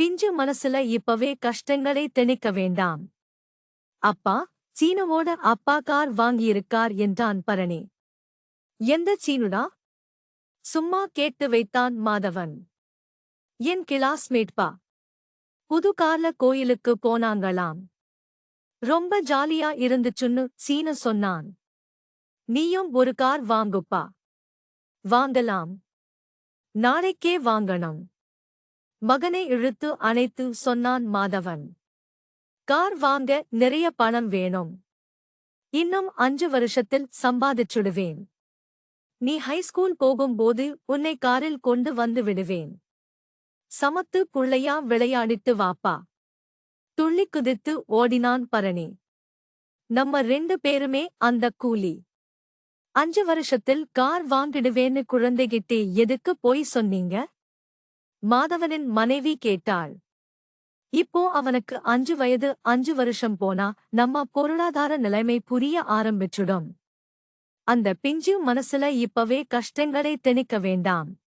பிஞ்சு மனசுல இப்பவே கஷ்டங்களை திணிக்க வேண்டாம். அப்பா சீனுவோட அப்பா கார் வாங்கியிருக்கார் என்றான் பரணி. எந்த சீனுடா? சும்மா கேட்டு வைத்தான் மாதவன். என் கிளாஸ்மேட்பா புது கார்ல கோயிலுக்கு போனாங்களாம். ரொம்ப ஜாலியா இருந்துச்சுன்னு சீனு சொன்னான். நீயும் ஒரு கார் வாங்குப்பா. வாங்கலாம். நாளைக்கே வாங்கணும். மகனை இழுத்து அணைத்து சொன்னான் மாதவன். கார் வாங்க நிறைய பணம் வேணும். இன்னும் அஞ்சு வருஷத்தில் சம்பாதிச்சுடுவேன். நீ ஹைஸ்கூல் போகும்போது உன்னை காரில் கொண்டு வந்து விடுவேன். சமத்து புள்ளையா விளையாடிட்டு வாப்பா. துள்ளி குதித்து ஓடினான் பரணி. நம்ம ரெண்டு பேருமே அந்த கூலி. அஞ்சு வருஷத்தில் கார் வாங்கிடுவேன்னு குழந்தைகிட்டே எதுக்கு போய் சொன்னீங்க? மாதவனின் மனைவி கேட்டாள். இப்போ அவனுக்கு அஞ்சு வயது அஞ்சு வருஷம் போனா நம்ம பொருளாதார நிலைமை புரிய ஆரம்பிச்சுடும். அந்த பிஞ்சு மனசுல இப்பவே கஷ்டங்களை திணிக்க வேண்டாம்.